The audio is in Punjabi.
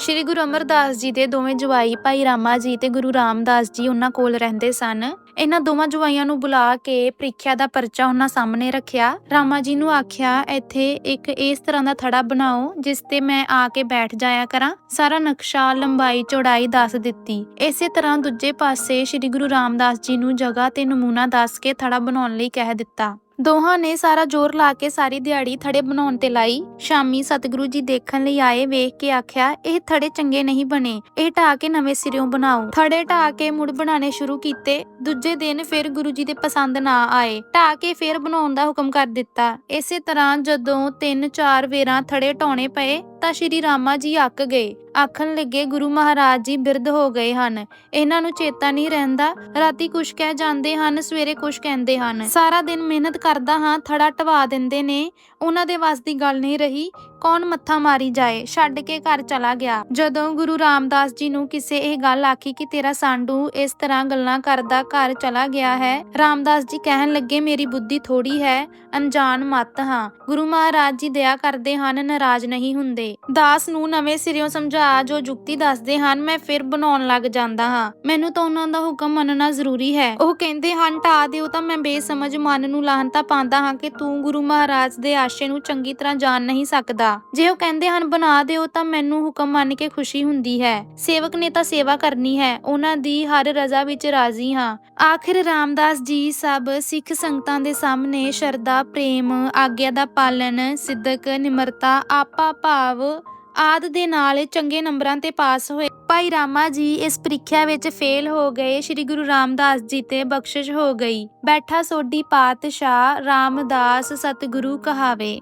ਸ਼੍ਰੀ ਗੁਰੂ ਅਮਰਦਾਸ ਜੀ ਦੇ ਦੋਵੇਂ ਜਵਾਈ ਭਾਈ ਰਾਮਾ ਜੀ ਤੇ ਗੁਰੂ ਰਾਮਦਾਸ ਜੀ ਉਹਨਾਂ ਕੋਲ ਰਹਿੰਦੇ ਸਨ। ਇਹਨਾਂ ਦੋਵਾਂ ਜਵਾਈਆਂ ਨੂੰ ਬੁਲਾ ਕੇ ਪ੍ਰੀਖਿਆ ਦਾ ਪਰਚਾ ਉਹਨਾਂ ਸਾਹਮਣੇ ਰੱਖਿਆ। ਰਾਮਾ ਜੀ ਨੂੰ ਆਖਿਆ, ਇੱਥੇ ਇੱਕ ਇਸ ਤਰ੍ਹਾਂ ਦਾ ਥੜਾ ਬਣਾਓ, ਜਿਸ ਤੇ ਮੈਂ ਆ ਕੇ ਬੈਠ ਜਾਇਆ ਕਰਾਂ। ਸਾਰਾ ਨਕਸ਼ਾ, ਲੰਬਾਈ, ਚੌੜਾਈ ਦੱਸ ਦਿੱਤੀ। ਇਸੇ ਤਰ੍ਹਾਂ ਦੂਜੇ ਪਾਸੇ ਸ੍ਰੀ ਗੁਰੂ ਰਾਮਦਾਸ ਜੀ ਨੂੰ ਜਗ੍ਹਾ ਤੇ ਨਮੂਨਾ ਦੱਸ ਕੇ ਥੜਾ ਬਣਾਉਣ ਲਈ ਕਹਿ ਦਿੱਤਾ। ਦੋਹਾਂ ਨੇ ਸਾਰਾ ਜ਼ੋਰ ਲਾ ਕੇ ਸਾਰੀ ਦਿਹਾੜੀ ਥੜੇ ਬਣਾਉਣ ਤੇ ਲਾਈ। ਸ਼ਾਮੀ ਸਤਿਗੁਰੂ ਜੀ ਦੇਖਣ ਲਈ ਆਏ, ਵੇਖ ਕੇ ਆਖਿਆ, ਇਹ ਥੜੇ ਚੰਗੇ ਨਹੀਂ ਬਣੇ, ਇਹ ਢਾ ਕੇ ਨਵੇਂ ਸਿਰਿਓਂ ਬਣਾਓ। ਥੜੇ ਢਾ ਕੇ ਮੁੜ ਬਣਾਉਣੇ ਸ਼ੁਰੂ ਕੀਤੇ, ਦੂਜੇ ਦਿਨ ਫਿਰ ਗੁਰੂ ਜੀ ਦੇ ਪਸੰਦ ਨਾ ਆਏ। ਢਾ ਕੇ ਫਿਰ ਬਣਾਉਣ ਦਾ ਹੁਕਮ ਕਰ ਦਿੱਤਾ। ਇਸੇ ਤਰ੍ਹਾਂ ਜਦੋਂ ਤਿੰਨ ਚਾਰ ਵੇਰਾਂ ਥੜੇ ਢਾਉਣੇ ਪਏ ਤਾਂ ਸ਼੍ਰੀ ਰਾਮਾ ਜੀ ਅੱਕ ਗਏ। ਆਖਣ ਲੱਗੇ, ਗੁਰੂ ਮਹਾਰਾਜ ਜੀ ਬਿਰਧ ਹੋ ਗਏ ਹਨ। ਇਹਨਾਂ ਨੂੰ ਚੇਤਾ ਨਹੀਂ ਰਹਿੰਦਾ। ਰਾਤੀ ਕੁਛ ਕਹਿ ਜਾਂਦੇ ਹਨ, ਸਵੇਰੇ ਕੁਛ ਕਹਿੰਦੇ ਹਨ। ਸਾਰਾ ਦਿਨ ਮਿਹਨਤ ਕਰਦਾ ਹਾਂ, ਥੜਾ ਟਵਾ ਦਿੰਦੇ ਨੇ। ਉਹਨਾਂ ਦੇ ਵੱਸ ਦੀ ਗੱਲ ਨਹੀਂ ਰਹੀ। ਕੌਣ ਮੱਥਾ ਮਾਰੀ ਜਾਏ? ਛੱਡ ਕੇ ਘਰ ਚਲਾ ਗਿਆ। ਜਦੋਂ ਗੁਰੂ ਰਾਮਦਾਸ ਜੀ ਨੂੰ ਕਿਸੇ ਇਹ ਗੱਲ ਆਖੀ ਕਿ ਤੇਰਾ ਸਾਂਡੂ ਇਸ ਤਰ੍ਹਾਂ ਗੱਲਾਂ ਕਰਦਾ ਘਰ ਚਲਾ ਗਿਆ ਹੈ, ਰਾਮਦਾਸ ਜੀ ਕਹਿਣ ਲੱਗੇ, ਮੇਰੀ ਬੁੱਧੀ ਥੋੜੀ ਹੈ, ਅਣਜਾਣ ਮਤ ਹਾਂ। ਗੁਰੂ ਮਹਾਰਾਜ ਜੀ ਦਇਆ ਕਰਦੇ ਹਨ, ਨਾਰਾਜ਼ ਨਹੀਂ ਹੁੰਦੇ। ਦਾਸ ਨੂੰ ਨਵੇਂ ਸਿਰਿਓਂ ਸਮਝਾ ਜੋ ਜੁਗਤੀ ਦੱਸਦੇ ਹਨ, ਮੈਂ ਫਿਰ ਬਣਾਉਣ ਲੱਗ ਜਾਂਦਾ ਹਾਂ। ਮੈਨੂੰ ਤਾਂ ਉਹਨਾਂ ਦਾ ਹੁਕਮ ਮੰਨਣਾ ਜ਼ਰੂਰੀ ਹੈ। ਉਹ ਕਹਿੰਦੇ ਹਨ, ਢਾ ਦਿਓ ਤਾਂ ਮੈਂ ਬੇਸਮਝ ਮਨ ਨੂੰ ਲਾਹਨਤਾ ਪਾਉਂਦਾ ਹਾਂ ਕਿ ਤੂੰ ਗੁਰੂ ਮਹਾਰਾਜ ਦੇ ਆਸ਼ੇ ਨੂੰ ਚੰਗੀ ਤਰ੍ਹਾਂ ਜਾਣ ਨਹੀਂ ਸਕਦਾ। ਜੇ ਉਹ ਕਹਿੰਦੇ ਹਨ, ਬਣਾ ਦਿਓ, ਤਾਂ ਮੈਨੂੰ ਹੁਕਮ ਮੰਨ ਕੇ ਖੁਸ਼ੀ ਹੁੰਦੀ ਹੈ। ਸੇਵਕ ਨੇ ਤਾਂ ਸੇਵਾ ਕਰਨੀ ਹੈ। ਉਹਨਾਂ ਦੀ ਹਰ ਰਜ਼ਾ ਵਿੱਚ ਰਾਜ਼ੀ ਹਾਂ। ਆਖਿਰ ਰਾਮਦਾਸ ਜੀ ਸਭ ਸਿੱਖ ਸੰਗਤਾਂ ਦੇ ਸਾਹਮਣੇ ਸ਼ਰਧਾ, ਪ੍ਰੇਮ, ਆਗਿਆ ਦਾ ਪਾਲਨ ਸਿੱਧਕ, ਨਿਮਰਤਾ, ਆਪਾ, ਭਾਵ ਆਦ ਦੇ ਨਾਲ ਚੰਗੇ ਨੰਬਰਾਂ ਤੇ ਪਾਸ ਹੋਏ। ਭਾਈ ਰਾਮਾ ਜੀ ਇਸ ਪ੍ਰੀਖਿਆ ਵਿੱਚ ਫੇਲ ਹੋ ਗਏ। ਸ੍ਰੀ ਗੁਰੂ ਰਾਮਦਾਸ ਜੀ ਤੇ ਬਖਸ਼ਿਸ਼ ਹੋ ਗਈ। ਬੈਠਾ ਸੋਢੀ ਪਾਤਸ਼ਾਹ ਰਾਮਦਾਸ ਸਤਿਗੁਰੂ ਕਹਾਵੇ।